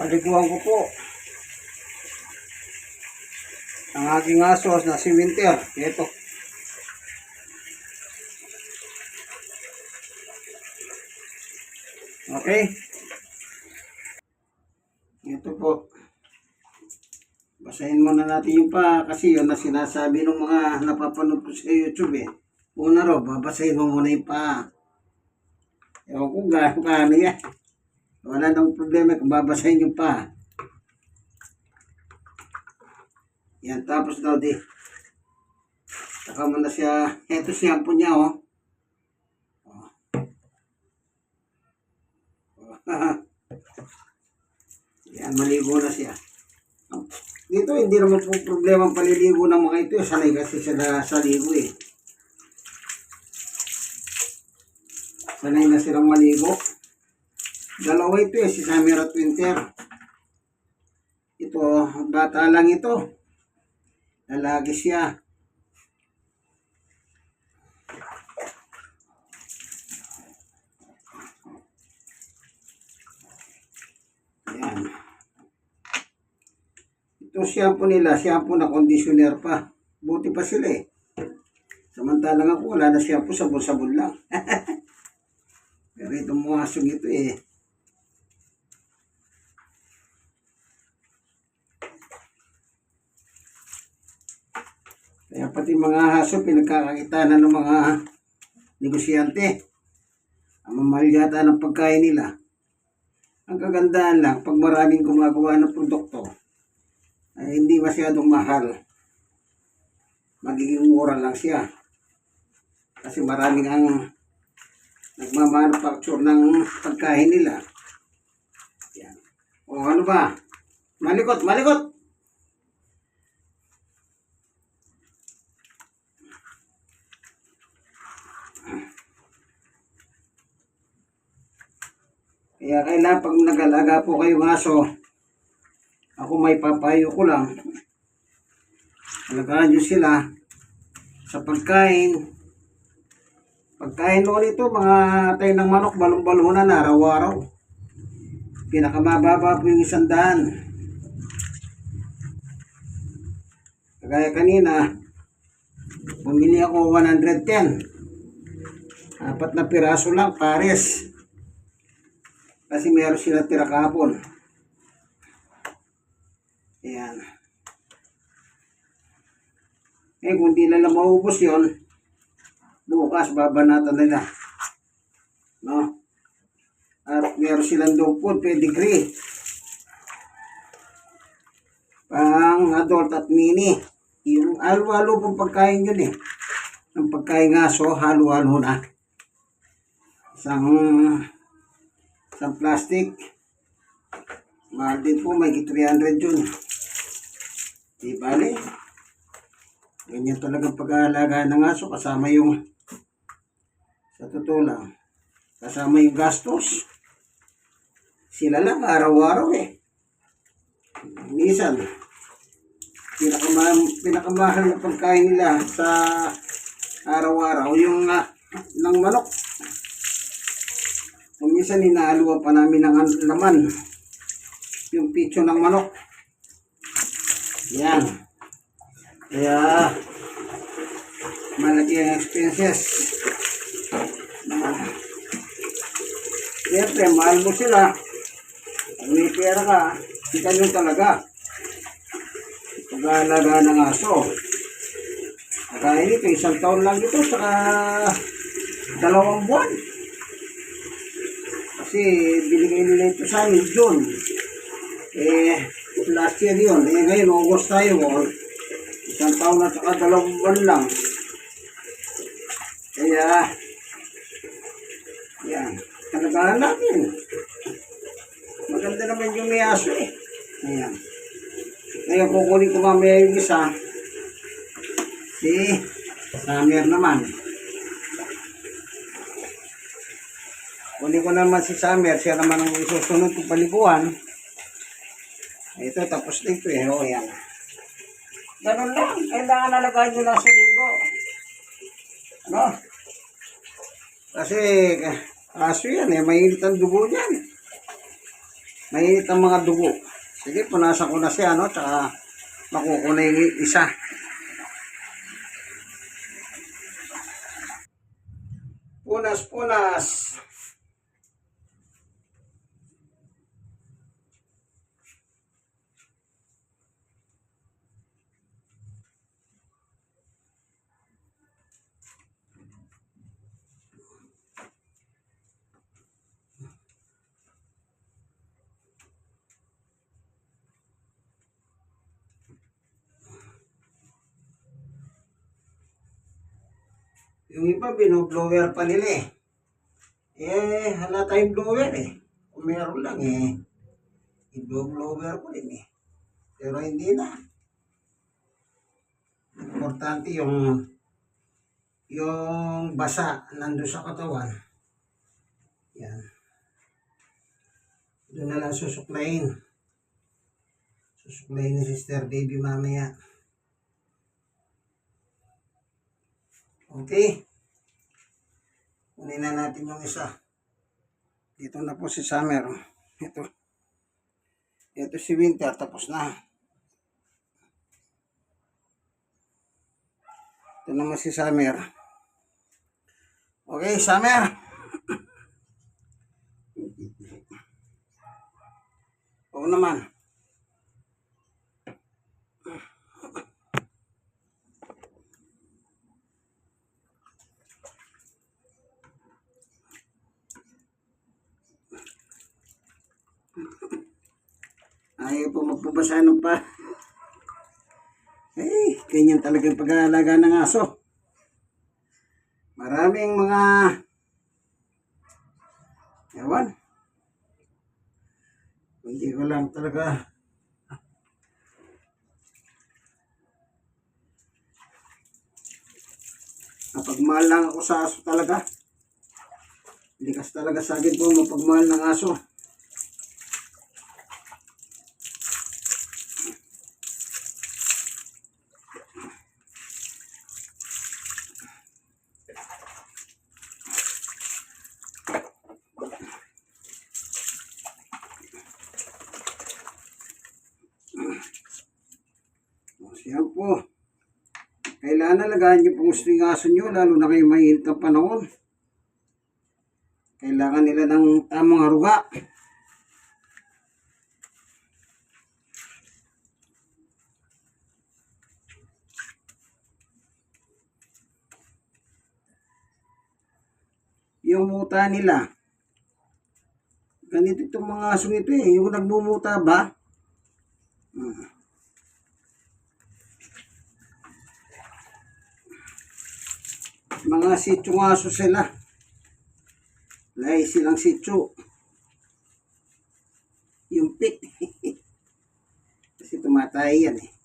Paliguan ko po. Ang aking aso na si Winter. Ito. Okay. Ito po. Basahin muna natin yung pa kasi yun na sinasabi ng mga napapanood ko sa YouTube eh. Una raw, babasahin mo muna yung pa. Ewan ko gaano kaano yan. Wala nang problema kung babasahin yung pa. Yan, tapos daw di. Saka mo na siya, eto shampoo niya oh. Oh. Yan, maligo na siya. Dito, hindi naman po problema ang paliligo ng mga ito. Sanay kasi sila sa ligo eh. Sanay na silang maligo. Dalawa ito eh, si Samir at Winter. Ito, bata lang ito. Lalaki siya. Yan. Ito shampoo nila, shampoo na conditioner pa. Buti pa sila eh. Samantalang ako, wala na shampoo, sabon-sabon lang. Pero itong mga asong ito eh, Kaya pati mga haso pinagkakakitaan ng mga negosyante. Ang mamahal yata ng pagkain nila. Ang kagandahan lang, pag maraming gumagawa ng produkto, ay hindi masyadong mahal. Magiging mura lang siya. Kasi maraming ang nagmamanufacture ng pagkain nila. Yan. O ano ba? Malikot, malikot! Kaya kailangan pag nag-alaga po kayo ng aso, ako may papayo ko lang. Alagaan nyo sila sa pagkain. Pagkain noon ito, mga tayo ng manok, balong-balunan na araw-araw. Pinakamababa po yung isang daan. Kagaya kanina, bumili ako 110. Apat na piraso lang, pares. Kasi meron sila tira kahapon. Ayan. Eh, kung di nila maubos yon bukas babanatan nila. No? At meron silang dog food, pedigree. Pang adult at mini. Yung halo-halo pong pagkain yun eh. Ang pagkain ngaso, halo-halo na. Isang isang plastic. Mahal din po, may 300 yun. Di bale. Ganyan talaga pag-aalaga ng aso kasama yung sa totoo lang, kasama yung gastos. Sila lang araw-araw eh. Minsan, pinakamahal, pinakamahal na pagkain nila sa araw-araw yung uh, ng manok. Kung minsan inahaluan pa namin ng an- laman. Yung pitso ng manok. Yan. Kaya, malaki ang expenses. Siyempre, mahal mo sila. Kung may pera ka, kita nyo talaga. Pag-aalaga ng aso. Kaya nito, isang taon lang ito, saka dalawang buwan. Kasi binigay nila ito sa amin June. Eh, last year yun. Eh, ngayon, August tayo. Oh. Isang taon na saka dalawang buwan lang. Kaya, yan. Talagaan natin. Maganda naman yung may aso eh. Ayan. Ngayon, kukunin ko mamaya yung isa. Si Samir naman. Kunin ko naman si Summer, siya naman ang isusunod kong paliguan. Ito, tapos dito eh. O, yan. Ganun lang. Kailangan nalagay nyo lang sa linggo. Ano? Kasi, aso yan eh. Mainit ang dugo niyan. Mainit ang mga dugo. Sige, punasan ko na siya, no? Tsaka makukulay yung isa. Punas, punas. Yung iba, binoblower pa nila eh. Eh, hala tayong blower eh. Kung meron lang eh, i-blower ko rin eh. Pero hindi na. Importante yung yung basa nando sa katawan. Yan. Doon na lang susuklayin. Susuklayin ni Sister Baby mamaya. Okay. Kunin na natin yung isa. Dito na po si Summer. Ito. Ito si Winter. Tapos na. Ito naman si Summer. Okay, Summer. Oo naman. Magpabasa ng pa. Eh, ganyan talaga yung pag-aalaga ng aso. Maraming mga ewan. Hindi ko lang talaga Napagmahal lang ako sa aso talaga. Likas talaga sa akin po mapagmahal ng aso. O, Siya po. Kailangan alagaan niyo po gusto yung aso niyo, lalo na kayo mainit ang panahon. Kailangan nila ng tamang aruga. Yung muta nila. Ganito itong mga asong ito eh. Yung nagmumuta ba? Hmm. Mga sityo nga aso sila. Lahi silang sityo. Yung pit. Kasi tumatay yan eh.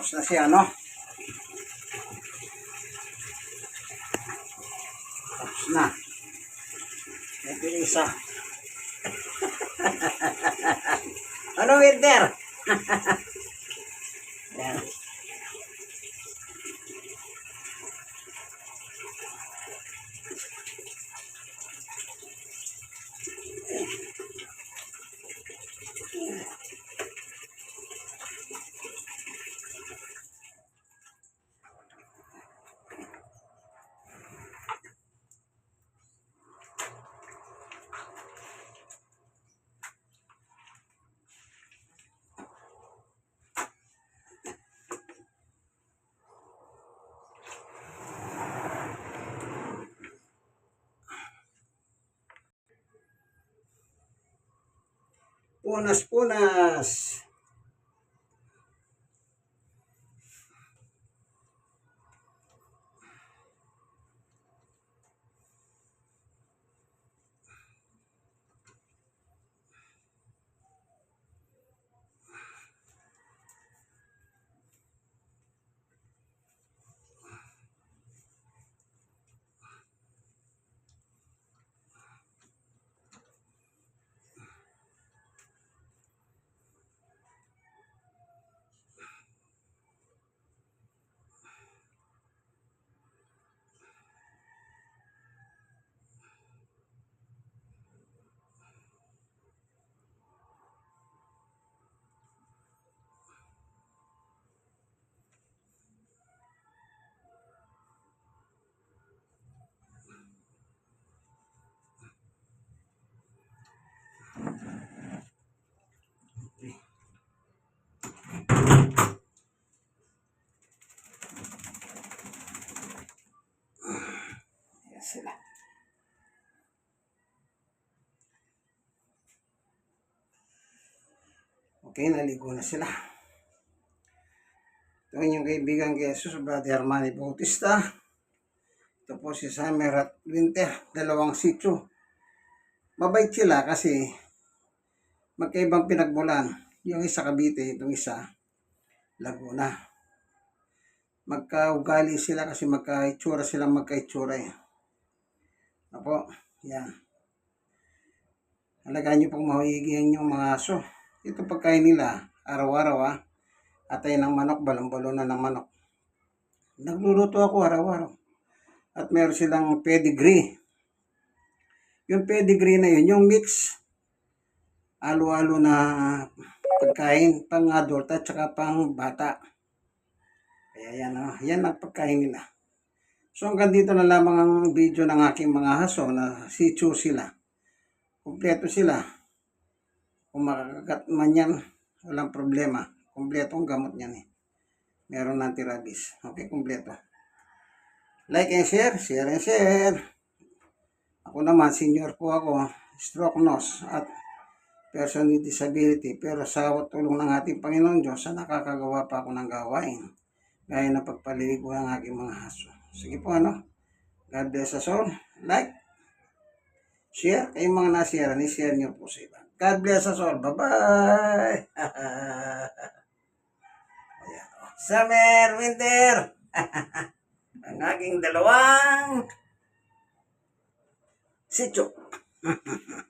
Tapos na siya, no? Tapos na. Ito yung isa. ano, Winter? Punas-punas. Yan sila. Okay, naligo na sila. Ito inyong kaibigan kay Jesus, Brother Armani Bautista. Ito po si Summer at Winter, dalawang sityo. Mabait sila kasi magkaibang pinagmulan. Yung isa Cavite, itong isa Laguna. Magkaugali sila kasi magkaitsura sila magkaitsura eh. Apo, yan. Alagaan nyo pong mahuigihan yung mga aso. Ito pagkain nila, araw-araw ah. Atay ng manok, balong-balon na ng manok. Nagluluto ako araw-araw. At meron silang pedigree. Yung pedigree na yun, yung mix, alo-alo na pagkain, pang adult at saka pang bata. Kaya yan, oh, yan ang pagkain nila. So hanggang dito na lamang ang video ng aking mga haso na si Chu sila. Kompleto sila. Kung makakagat man yan, walang problema. Kompleto ang gamot niyan eh. Meron ng anti-rabies. Okay, kompleto. Like and share, share and share. Ako naman, senior po ako, stroke nose at person with disability. Pero sa tulong ng ating Panginoon Diyos, sa nakakagawa pa ako ng gawain. Gaya na pagpaliligo ng aking mga haso. Sige po ano. God bless us all. Like, share. Kayong mga nasira, ni-share niyo po sa iba. God bless us all. Bye-bye. Oh. Summer, winter. Ang aking dalawang sityo.